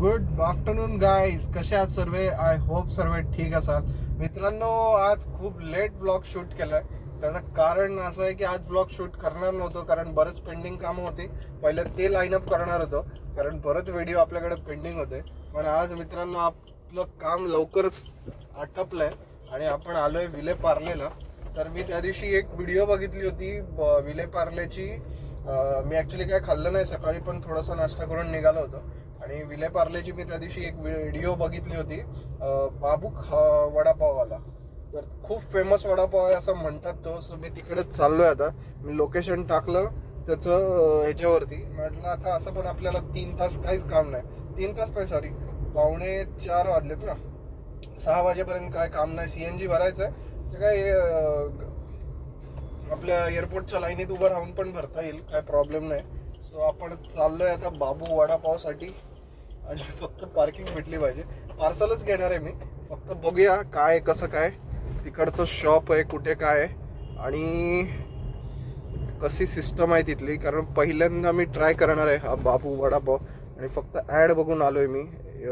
Good afternoon guys कसे आहात सर्व? आय होप सर्व ठीक असाल. मित्रांनो आज खूप लेट ब्लॉग शूट केलाय. त्याचं कारण असं आहे की आज ब्लॉग शूट करणार नव्हतो कारण बरंच पेंडिंग कामं होती. पहिले ते लाईन अप करणार होतो कारण परत व्हिडिओ आपल्याकडे पेंडिंग होते. पण आज मित्रांनो आपलं काम लवकरच आटपलंय आणि आपण आलोय विले पार्लेला. तर मी त्या दिवशी एक व्हिडिओ बघितली होती ब- विले पार्लेची. मी ऍक्च्युली काय खाल्लं नाही सकाळी पण थोडासा नाश्ता करून निघालो होतो. आणि विले पार्लेची मी त्या दिवशी एक व्हिडिओ बघितली होती बाबू वडापाववाला. तर खूप फेमस वडापाव आहे असं म्हणतात तो सो मी तिकडेच चाललोय आता. मी लोकेशन टाकलं त्याचं ह्याच्यावरती. म्हटलं आता असं पण आपल्याला तीन तास काहीच काम नाही. तीन तास नाही सॉरी पावणे चार वाजलेत ना. सहा वाजेपर्यंत काय काम नाही. सीएनजी भरायचं आहे. ते काय आपल्या एअरपोर्टच्या लाईनीत उभं राहून पण भरता येईल. काय प्रॉब्लेम नाही. सो आपण चाललोय आता बाबू वडापावसाठी. आणि फक्त पार्किंग भेटली पाहिजे. पार्सलच घेणार आहे मी. फक्त बघूया काय कसं काय. तिकडचं शॉप आहे कुठे काय आहे. आणि कशी सिस्टम आहे तिथली. कारण पहिल्यांदा मी ट्राय करणार आहे हा बाबू वडापाव. आणि फक्त ॲड बघून आलो आहे मी.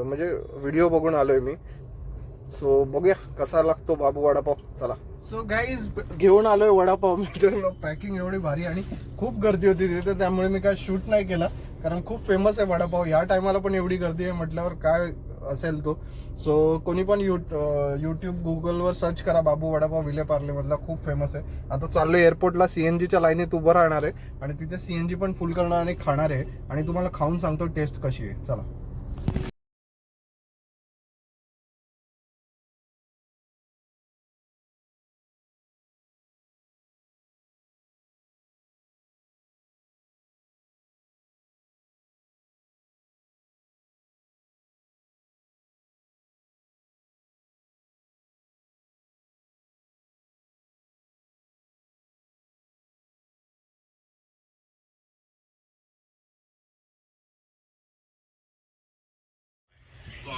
म्हणजे व्हिडिओ बघून आलो आहे मी. सो बघूया कसा लागतो बाबू वडापाव. चला. सो गाईज घेऊन आलोय वडापाव. मित्रांनो पॅकिंग एवढी भारी आणि खूप गर्दी होती तिथे. त्यामुळे मी काय शूट नाही केला. कारण खूप फेमस आहे वडापाव. या टायमाला पण एवढी गर्दी आहे म्हटल्यावर काय असेल तो. सो कोणी पण यू यूट्यूब गुगलवर सर्च करा बाबू वडापाव विले पार्लेमधला खूप फेमस आहे. आता चाललो एअरपोर्टला सीएनजीच्या लाईनीत उभं राहणार आहे. आणि तिथे सीएनजी पण फुल करणार आणि खाणार आहे. आणि तुम्हाला खाऊन सांगतो टेस्ट कशी आहे. चला.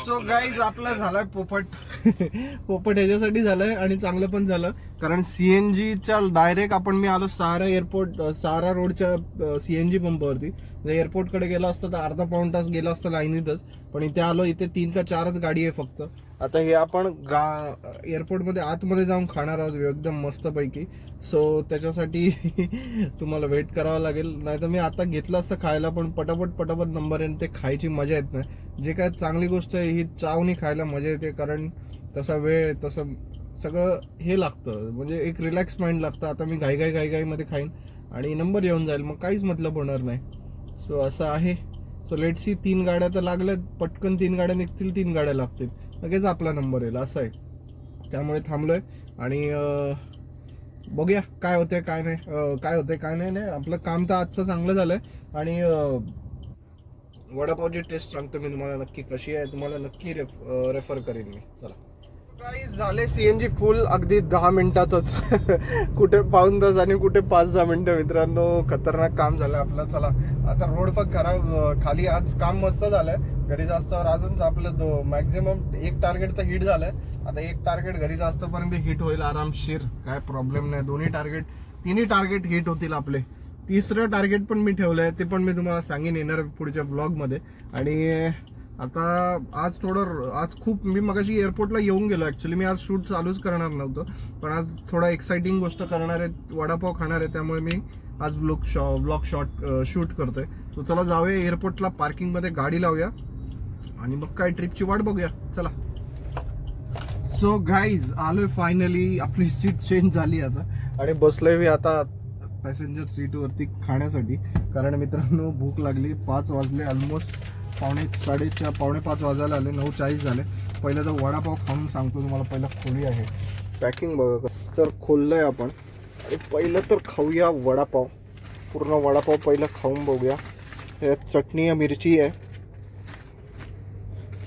सो गाईज आपला झालाय पोपट. पोपट ह्याच्यासाठी झालंय आणि चांगलं पण झालं. कारण सीएनजीच्या डायरेक्ट आपण मी आलो सहारा एअरपोर्ट सहारा रोडच्या सीएनजी पंपावरती जर म्हणजे एअरपोर्टकडे गेलो असतं तर अर्धा पाऊण तास गेला असतं लाईनीतच पण इथे आलो इथे तीन का चारच गाडी आहे फक्त. आता हे आपण गा एअरपोर्टमध्ये आतमध्ये जाऊन खाणार आहोत एकदम मस्तपैकी. सो त्याच्यासाठी तुम्हाला वेट करावं लागेल. नाही तर मी आता घेतलं असतं खायला पण पटापट पटापट नंबर आहे ते खायची मजा येत नाही. जे काय चांगली गोष्ट आहे ही चावणी खायला मजा येते कारण तसा वेळ तसं सगळं हे लागतं. म्हणजे एक रिलॅक्स माइंड लागतं. आता मी घाई घाई घाई घाईमध्ये खाईन आणि नंबर येऊन जाईल. मग काहीच मतलब होणार नाही. सो असं आहे. सो लेट सी तीन गाड्या तर लागल्यात. पटकन तीन गाड्या निघतील तीन गाड्या लागतील. लगेच आपला नंबर येईल असं आहे. त्यामुळे थांबलोय. आणि बघूया काय होते काय नाही काय होतंय काय नाही नाही. आपलं काम तर आजचं चांगलं झालंय. आणि वडापावची टेस्ट सांगतो मी तुम्हाला नक्की कशी आहे. तुम्हाला नक्की रेफ रेफर करेन मी. चला. गाईज झाले सीएनजी फुल अगदी दहा मिनिटातच. कुठे पाऊन तास आणि कुठे पाच दहा मिनिटं मित्रांनो. खतरनाक काम झालं आपलं. चला आता रोड पण खराब खाली आज काम मस्त झालंय. घरी जास्तवर अजून आपलं दो मॅक्झिमम एक टार्गेट तर हिट झालंय. आता एक टार्गेट घरी जास्तपर्यंत हिट होईल आरामशीर. काय प्रॉब्लेम नाही. दोन्ही टार्गेट तिन्ही टार्गेट हिट होतील आपले. तिसरं टार्गेट पण मी ठेवलं आहे ते पण मी तुम्हाला सांगेन येणार पुढच्या ब्लॉगमध्ये आणि आता आज थोडं आज खूप मी मगाशी एअरपोर्टला येऊन गेलो ऍक्च्युली मी आज शूट चालूच करणार नव्हतं. पण आज थोडा एक्साइटिंग गोष्ट करणार आहे वडापाव खाणार आहे त्यामुळे मी आज block Shaw block shot shoot करतोय. तो चला जाऊया एअरपोर्टला पार्किंगमध्ये गाडी लावूया. आणि मग काय ट्रिपची वाट बघूया. चला. सो गाईज आलोय फायनली आपली सीट चेंज झाली आता. आणि बसलोय मी आता पॅसेंजर सीटवरती खाण्यासाठी. कारण मित्रांनो भूक लागली. पाच वाजले ऑलमोस्ट पावणे साडेचार पावणे पाच वाजायला आले नऊ चाळीस झाले. पहिलं तर वडापाव खाऊन सांगतो तुम्हाला पहिलं खोली आहे. पॅकिंग बघा कसं तर खोललंय आपण. आणि पहिलं तर खाऊया वडापाव. पूर्ण वडापाव पहिलं खाऊन बघूया. यात चटणी आहे मिरची आहे.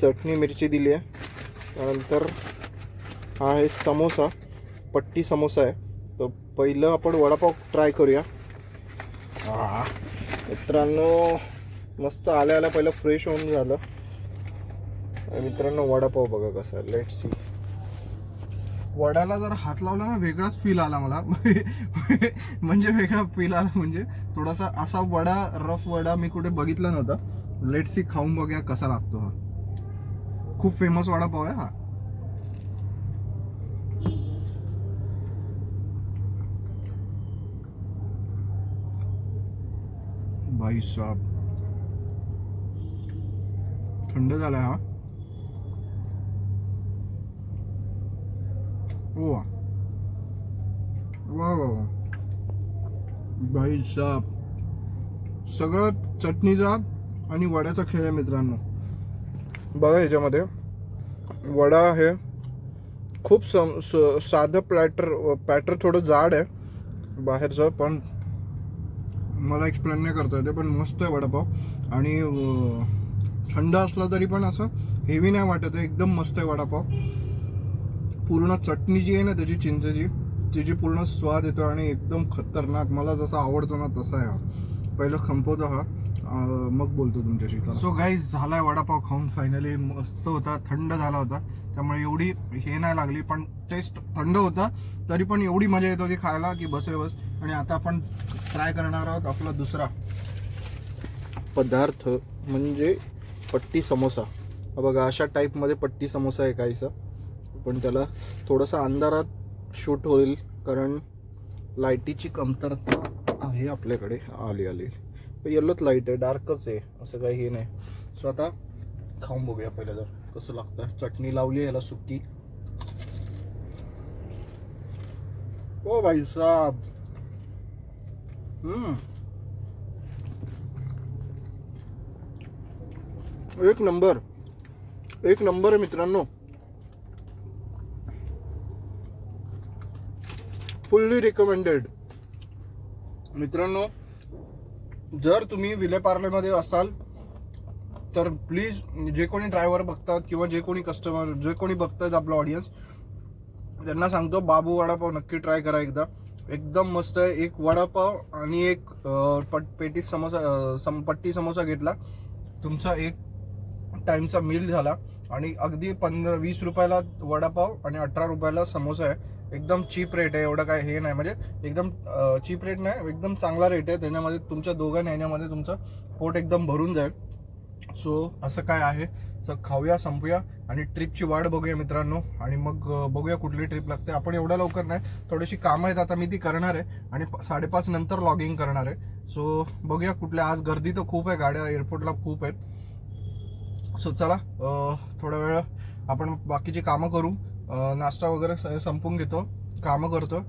चटणी मिरची दिली आहे. त्यानंतर हा आहे समोसा पट्टी समोसा आहे. तर पहिलं आपण वडापाव ट्राय करूया. मित्रांनो मस्त आल्या आल्या पहिलं फ्रेश होऊन झालं. मित्रांनो वडापाव बघा कसा लेट सी वड्याला जर हात लावला ना वेगळाच फील आला मला. म्हणजे वेगळा फील आला म्हणजे थोडासा असा वडा रफ वडा मी कुठे बघितला नव्हता. लेट सी खाऊन बघूया कसा लागतो हा. खूप फेमस वडापाव आहे हा. भाई साहब थंड झालाय हा. वा वा वा वा. भाई साप सगळं चटणीचा आणि वड्याचा खेळ आहे मित्रांनो. बघा याच्यामध्ये. वडा आहे खूप सम स- साधं प्लॅटर पॅटर थोडं जाड आहे बाहेरचं पण मला एक्सप्लेन नाही करता येते पण मस्त आहे वडापाव. आणि थंड असला तरी पण असं हेवी नाही वाटत आहे. एकदम मस्त आहे वडापाव. पूर्ण चटणी जी आहे ना त्याची चिंचेची तिची पूर्ण स्वाद येतो आणि एकदम खतरनाक. मला जसा आवडतो ना तसा आहे हा. पहिलं खंपवतो हा. मग बोलतो तुमच्याशी. सो गाईज झालाय वडापाव खाऊन फायनली मस्त होता. थंड झाला होता. त्यामुळे एवढी हे नाही लागली पण टेस्ट थंड होता. तरी पण एवढी मजा येत होती खायला की बस रे बस. आणि आता आपण ट्राय करणार आहोत आपला दुसरा. पदार्थ म्हणजे पट्टी समोसा. हा बघा अशा टाईपमध्ये पट्टी समोसा आहे काहीसा. पण त्याला थोडासा अंधारात शूट होईल कारण लाईटीची कमतरता आहे आपल्याकडे. आली आली. येल्लोच लाइट आहे डार्कच आहे असं काही हे नाही. सो आता खाऊन बघूया पहिलं जर कसं लागतं. चटणी लावली आहे याला सुकी ओ भाई साहब हम्म. एक नंबर. एक नंबर आहे मित्रांनो. फुल्ली रिकमेंडेड मित्रांनो जर तुम्ही विलेपार्लेमध्ये असाल तर प्लीज जे कोणी ड्रायव्हर बघतात किंवा जे कोणी कस्टमर जे कोणी बघतात आपलं ऑडियन्स त्यांना सांगतो बाबू वडापाव नक्की ट्राय करा एकदा. एकदम मस्त आहे. एक वडापाव आणि एक पट पेटी समोसा सम पट्टी समोसा घेतला. तुमचा एक टाइमचा मील झाला आणि अगदी पंधरा वीस रुपयाला वडापाव आणि अठरा रुपयाला समोसा आहे. एकदम चीप रेट आहे एवढं काय हे नाही. म्हणजे एकदम चीप रेट नाही एकदम चांगला रेट आहे. त्याच्यामध्ये तुमच्या दोघांना याच्यामध्ये तुमचं पोट एकदम भरून जाईल. सो असं काय आहे? सर खाऊया संपूया आणि ट्रिपची वाट बघूया मित्रांनो. आणि मग बघूया कुठली ट्रिप लागते. आपण एवढ्या लवकर नाही थोडीशी कामं आहेत. आता मी ती करणार आहे आणि साडेपाच नंतर लॉगिंग करणार आहे. सो बघूया कुठल्या. आज गर्दी तर खूप आहे. गाड्या एअरपोर्टला खूप आहेत. सो चला थोडा वेळ आपण बाकीची कामं करू. नाश्ता वगैरे संपून घेतो. कामं करतो.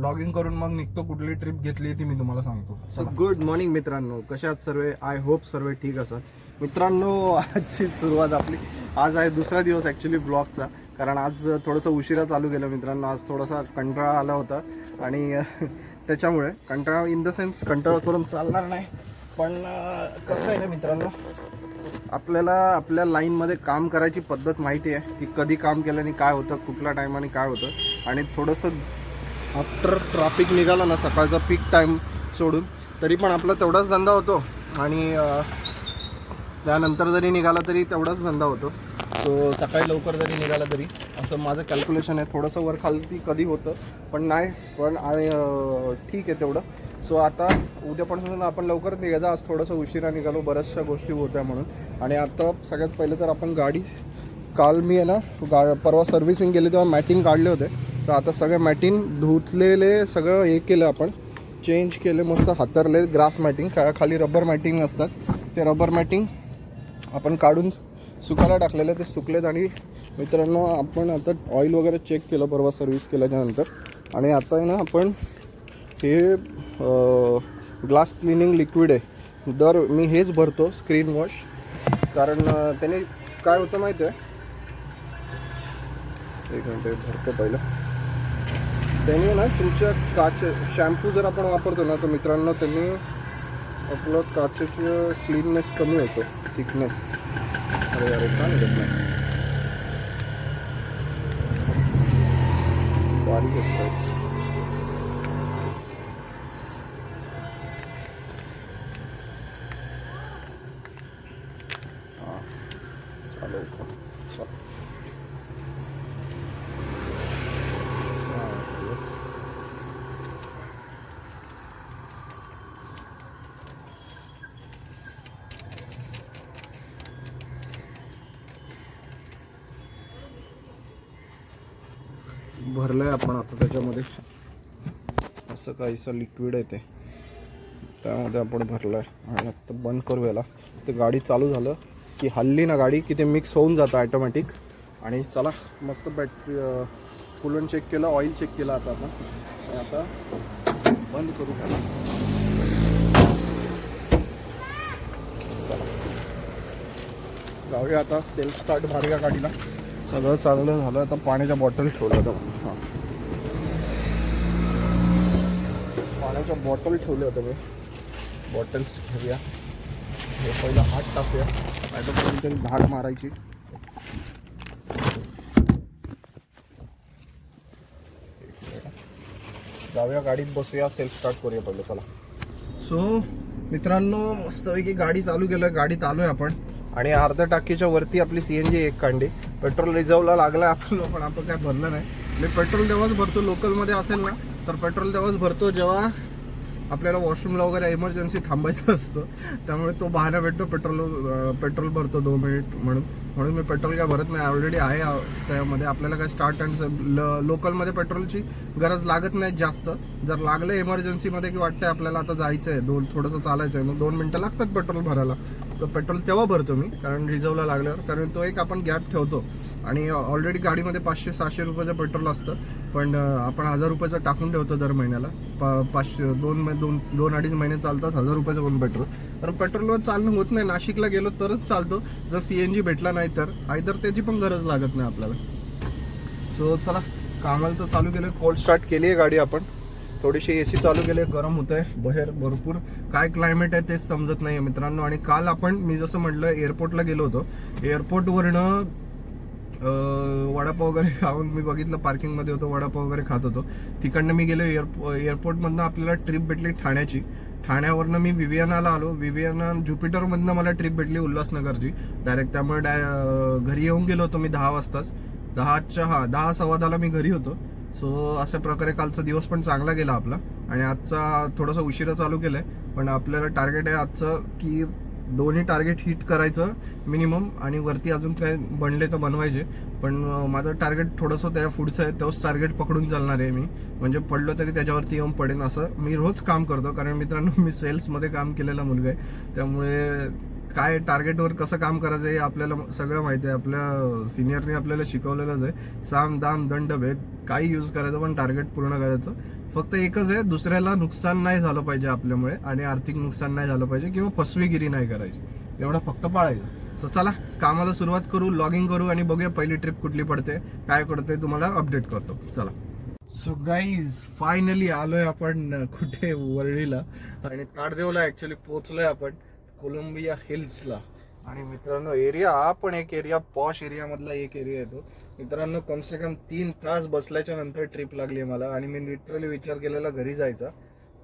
लॉगिंग करून मग निघतो. कुठली ट्रिप घेतली ती मी तुम्हाला सांगतो. सो गुड मॉर्निंग मित्रांनो. कशा आहात सर्व? आय होप सर्व ठीक असतात मित्रांनो आजची सुरुवात आपली आज आहे दुसरा दिवस ॲक्च्युली ब्लॉगचा कारण आज थोडंसं उशिरा चालू केलं मित्रांनो. आज थोडासा कंटाळा आला होता. आणि त्याच्यामुळे कंटाळा इन द सेन्स कंटाळा करून चालणार नाही. पण कसं आहे ना मित्रांनो? आपल्याला आपल्या लाईनमध्ये काम करायची पद्धत माहिती आहे की कधी काम केल्याने काय होतं कुठल्या टायमाने काय होतं. आणि थोडंसं आफ्टर ट्रॅफिक निघाला ना सकाळचा पीक टाईम सोडून तरी पण आपला तेवढाच धंदा होतो. आणि त्यानंतर जरी निघाला तरी तेवढाच धंदा होतो. सो सकाळी लवकर जरी निघाला तरी असं माझं कॅल्क्युलेशन आहे. थोडंसं वर खालती कधी होतं पण नाही पण ठीक आहे तेवढं. सो आता उद्यापासून आपण लवकर निघायचं. आज थोडंसं उशिरा निघालो. बऱ्याचशा गोष्टी होत्या म्हणून. आणि आता सगळ्यात पहिलं तर आपण गाडी काल मी आहे ना गा परवा सर्व्हिसिंग केली तेव्हा मॅटिंग काढले होते. तर आता सगळे मॅटिंग धुतलेले सगळं हे केलं आपण. चेंज केले मस्त हातरले ग्रास मॅटिंग खा खाली रबर मॅटिंग असतात. ते रबर मॅटिंग आपण काढून सुकायला टाकलेलं ते सुकलेत. आणि मित्रांनो आपण आता ऑइल वगैरे चेक केलं परवा सर्व्हिस केल्याच्यानंतर आणि आता आहे ना आपण हे ग्लास क्लिनिंग लिक्विड आहे. दर मी हेच भरतो स्क्रीन वॉश कारण त्याने काय होतं माहिती आहे? एक मिनटं भरतो पहिलं. त्याने ना तुमच्या काच शॅम्पू जर आपण वापरतो ना तर मित्रांनो त्यांनी आपलं काचेचं क्लीननेस कमी होतो थिकनेस अरे अरे काय निघत नाही बारीक असतं भरलं आहे आपण आता त्याच्यामध्ये. असं काहीसं लिक्विड आहे ते. त्यामध्ये आपण भरलं आहे आणि आता बंद करू याला. ते गाडी चालू झालं की हल्ली ना गाडी की ते मिक्स होऊन जातं ॲटोमॅटिक आणि चला मस्त बॅटरी कूलन चेक केलं ऑइल चेक केलं आता आपण. आणि आता बंद करू घ्या जाऊया आता सेल्फ स्टार्ट मारूया गाडीला. सगळं चांगलं झालं. आता पाण्याच्या बॉटल ठेवलं होतं हां. पाण्याच्या बॉटल ठेवल्या होत्या मी बॉटल्स घेऊया. हे पहिलं हात टाकूया. नाही तर धाड मारायची. जाऊया गाडीत बसूया. सेल्फ स्टार्ट करूया पहिलं. चला. सो मित्रांनो मस्तपैकी गाडी चालू केलं. गाडीत आलोय आपण. आणि अर्ध्या टाकीच्या वरती आपली सी एन जी एक कांडी. पेट्रोल रिझर्वला लागलं आपलं पण आपण काय भरलं नाही. मी पेट्रोल तेव्हाच भरतो लोकलमध्ये असेल ना तर पेट्रोल तेव्हाच भरतो जेव्हा आपल्याला वॉशरूमला वगैरे इमर्जन्सी थांबायचं असतं. त्यामुळे तो बहाना भेटतो पेट्रोल पेट्रोल भरतो दोन मिनिट म्हणून. म्हणून मी पेट्रोल काय भरत नाही ऑलरेडी आहे त्यामध्ये. आपल्याला काय स्टार्ट अँड लोकलमध्ये पेट्रोलची गरज लागत नाही जास्त. जर लागलं इमर्जन्सीमध्ये की वाटतंय आपल्याला आता जायचं आहे दोन थोडंसं चालायचं आहे मग दोन मिनटं लागतात पेट्रोल भरायला. पेट्रोल तेव्हा भरतो मी कारण रिझर्वला लागल्यावर कारण तो एक आपण गॅप ठेवतो. आणि ऑलरेडी गाडीमध्ये पाचशे सहाशे रुपयाचं पेट्रोल असतं पण आपण हजार रुपयाचं टाकून ठेवतो दर महिन्याला. पा पाचशे दोन दोन दोन अडीच महिने चालतात हजार रुपयाचं पण पेट्रोल. कारण पेट्रोलवर चालणं होत नाही नाशिकला गेलो तरच चालतो. जर सी एन जी भेटला नाही तर आयदर त्याची पण गरज लागत नाही आपल्याला. सो चला कामाला तर चालू केलं कोल्ड स्टार्ट केली आहे गाडी आपण. थोडीशी ए सी चालू केली आहे गरम होत आहे बाहेर भरपूर. काय क्लायमेट आहे तेच समजत नाही मित्रांनो. आणि काल आपण मी जसं म्हटलं एअरपोर्टला गेलो होतो. एअरपोर्टवरनं वडापाव वगैरे खाऊन मी बघितलं पार्किंगमध्ये होतो वडापाव वगैरे खात होतो. तिकडनं मी गेलो एअरपो एअरपोर्टमधनं आपल्याला ट्रिप भेटली ठाण्याची. ठाण्यावरनं मी विवियानाला आलो. विवियाना ज्युपिटरमधनं मला ट्रिप भेटली उल्हासनगरची. डायरेक्ट त्यामुळे डाय घरी येऊन गेलो होतो मी दहा वाजताच. दहाच्या हा दहा सव्वा दहाला मी घरी होतो. सो अशा प्रकारे कालचा दिवस पण चांगला गेला आपला. आणि आजचा थोडासा उशिरा चालू केलाय. पण आपल्याला टार्गेट आहे आजचं की दोन्ही टार्गेट हिट करायचं मिनिमम आणि वरती अजून काय बनले तर बनवायचे. पण माझं टार्गेट थोडंसं त्या पुढचं आहे. तोच टार्गेट पकडून चालणार आहे मी. म्हणजे पडलो तरी त्याच्यावरती येऊन पडेन असं मी रोज काम करतो. कारण मित्रांनो मी सेल्समध्ये काम केलेला मुलगा आहे. त्यामुळे काय टार्गेटवर कसं काम करायचं हे आपल्याला सगळं माहिती आहे. आपल्या सिनियरने आपल्याला शिकवलेलंच आहे. साम दाम दंड भेद काही यूज करायचं पण टार्गेट पूर्ण करायचं. फक्त एकच आहे दुसऱ्याला नुकसान नाही झालं पाहिजे आपल्यामुळे आणि आर्थिक नुकसान नाही झालं पाहिजे किंवा फसवेगिरी नाही करायची. एवढं फक्त पाळायचं. सो चला कामाला सुरुवात करू लॉगिंग करू आणि बघूया पहिली ट्रिप कुठली पडते काय पडते तुम्हाला अपडेट करतो. चला. सो गाईज फायनली आलोय आपण कुठे? वरळीला आणि ताडदेवला ऍक्च्युली पोहोचलोय आपण. कोलंबिया हिल्सला. आणि मित्रांनो एरिया हा पण एक एरिया पॉश एरियामधला एक एरिया येतो मित्रांनो कमसे कम तीन तास बसल्याच्या नंतर ट्रिप लागली मला. आणि मी लिटरली विचार केलेला घरी जायचा.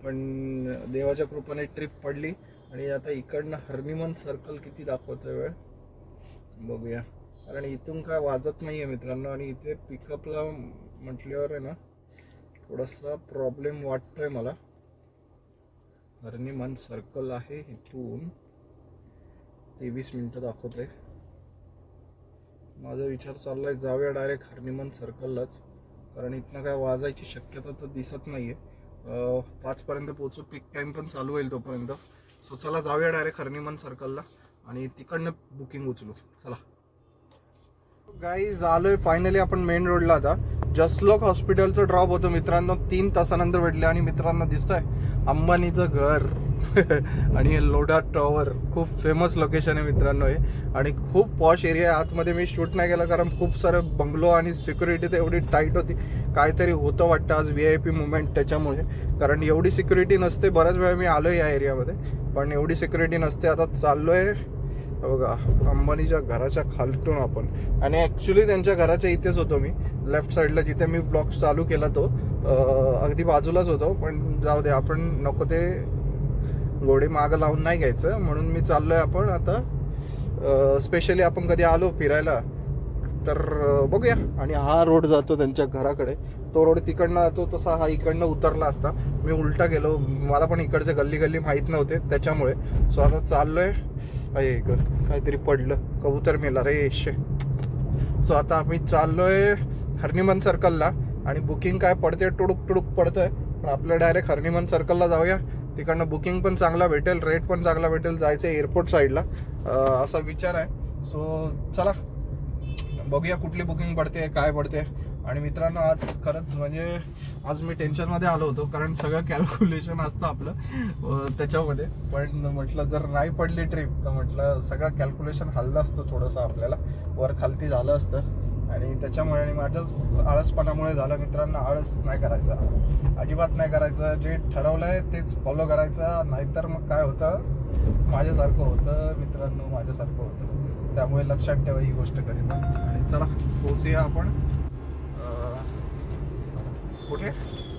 पण देवाच्या कृपाने ट्रिप पडली. आणि आता इकडनं हर्निमन सर्कल किती दाखवतोय वेळ बघूया. कारण इथून काय वाजत नाही आहे मित्रांनो. आणि इथे पिकअपला म्हटल्यावर आहे ना थोडासा प्रॉब्लेम वाटतोय मला. हर्निमन सर्कल आहे इथून. तेवीस मिनटं दाखवतंय. माझा विचार चाललाय जाऊया डायरेक्ट हर्निमन सर्कललाच कारण इथनं काय वाजायची शक्यता तर दिसत नाहीये. आहे पाचपर्यंत पोहोचू पीक टाईम पण चालू होईल तोपर्यंत. सो चला जाऊया डायरेक्ट हर्निमन सर्कलला आणि तिकडनं बुकिंग उचलू. चला. गाईज आलोय फायनली आपण मेन रोडला आता. जसलोक हॉस्पिटलचं ड्रॉप होतं मित्रांनो. तीन तासानंतर भेटले आणि मित्रांनो दिसतंय. अंबानीचं घर. आणि हे लोडा टॉवर खूप फेमस लोकेशन आहे मित्रांनो हे. आणि खूप पॉश एरिया आहे. आतमध्ये मी शूट नाही केलं कारण खूप सारं बंगलो आणि सिक्युरिटी तर एवढी टाईट होती. काहीतरी होतं वाटतं आज व्ही आय पी मुवमेंट त्याच्यामुळे. कारण एवढी सिक्युरिटी नसते. बऱ्याच वेळा मी आलो या एरियामध्ये पण एवढी सिक्युरिटी नसते. आता चाललो आहे बघा अंबानीच्या घराच्या खालतून आपण. आणि ॲक्च्युली त्यांच्या घराच्या इथेच होतो मी. लेफ्ट साईडला जिथे मी ब्लॉग चालू केला तो. अगदी बाजूलाच होतो. पण जाऊ दे आपण नको ते घोडे मागं लावून नाही घ्यायचं. म्हणून मी चाललोय आपण आता स्पेशली आपण कधी आलो फिरायला तर बघूया. आणि हा रोड जातो त्यांच्या घराकडे. तो रोड तिकडनं जातो तसा हा इकडनं उतरला असता. मी उलटा गेलो. मला पण इकडचे गल्ली गल्ली माहीत नव्हते. त्याच्यामुळे. सो आता चाललोय. अये काहीतरी पडलं. कबूतर मेला रे शे. सो आता आम्ही चाललोय हर्निमन सर्कलला आणि बुकिंग काय पडते टुडुक टुडुक पडतंय. पण आपलं डायरेक्ट हर्निमन सर्कलला जाऊया. तिकडनं बुकिंग पण चांगला भेटेल रेट पण चांगला भेटेल जायचं एअरपोर्ट साईडला असा विचार आहे. सो चला बघूया कुठली बुकिंग पडते काय पडते. आणि मित्रांनो आज खरंच म्हणजे आज मी टेन्शनमध्ये आलो होतो कारण सगळं कॅल्क्युलेशन असतं आपलं त्याच्यामध्ये. पण म्हटलं जर नाही पडली ट्रिप तर म्हटलं सगळं कॅल्क्युलेशन हल्लं असतं थोडंसं आपल्याला. वर खालती झालं असतं. आणि त्याच्यामुळे आणि माझ्याच आळसपणामुळे झालं मित्रांनो आळस नाही करायचा. अजिबात नाही करायचं. जे ठरवलं आहे तेच फॉलो करायचं. नाहीतर मग काय होतं? माझ्यासारखं होतं मित्रांनो माझ्यासारखं होतं. त्यामुळे लक्षात ठेवा ही गोष्ट कधी आणि चला पोचूया आपण. कुठे?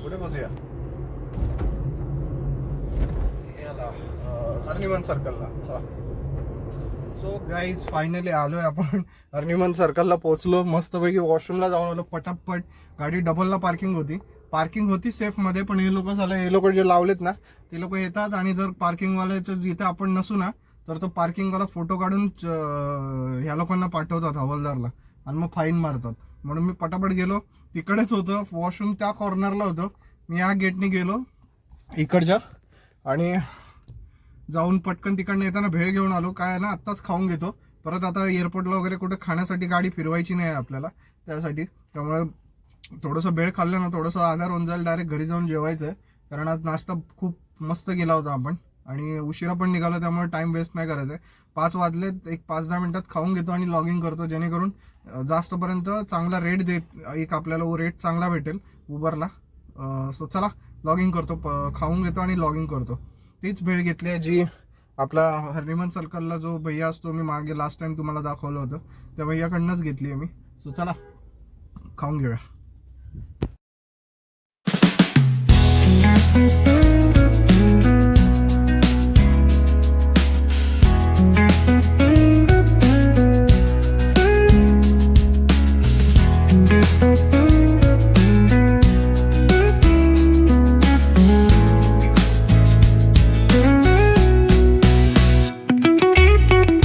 कुठे पोचूया याला हर्निमन सर्कलला चला. सो गाईज फायनली आलोय आपण. हर्निमन सर्कलला पोहोचलो. मस्तपैकी वॉशरूमला जाऊन आलो पटापट. गाडी डबलला पार्किंग होती. पार्किंग होती सेफमध्ये पण हे लोक झालं हे लोक जे लावलेत ना ते लोक येतात आणि जर पार्किंगवाल्याचं जिथे आपण नसू ना तर तो पार्किंगवाला फोटो काढून च- ह्या लोकांना पाठवतात हवालदारला आणि मग फाईन मारतात. म्हणून मी पटापट गेलो. तिकडेच होतं. वॉशरूम त्या कॉर्नरला होतं. मी या गेटने गेलो. इकडच्या. आणि जाऊन पटकन तिकडनं येताना भेळ घेऊन आलो. काय आहे ना आत्ताच खाऊन घेतो. परत आता एअरपोर्टला वगैरे कुठे खाण्यासाठी गाडी फिरवायची नाही आहे आपल्याला. त्यासाठी. त्यामुळे थोडंसं भेळ खाल्लं ना थोडंसं आधार होऊन जाईल डायरेक्ट घरी जाऊन जेवायचं आहे कारण आज नाश्ता खूप मस्त केला होता आपण. आणि उशिरा पण निघालो त्यामुळे टाइम वेस्ट नाही करायचा आहे. पाच वाजलेत एक पाच दहा मिनिटात खाऊन घेतो आणि लॉग इन करतो. जेणेकरून जास्तपर्यंत चांगला रेट देत एक आपल्याला रेट चांगला भेटेल उबरला. सो चला लॉग इन करतो प- खाऊन घेतो आणि लॉग इन करतो. तीच भेट घेतली आहे जी आपला हरिमन सर्कलला जो भैया असतो मी मागे लास्ट टाइम तुम्हाला दाखवलं होतं त्या भैयाकडनंच घेतली आहे मी. सो चला खाऊन घेऊया.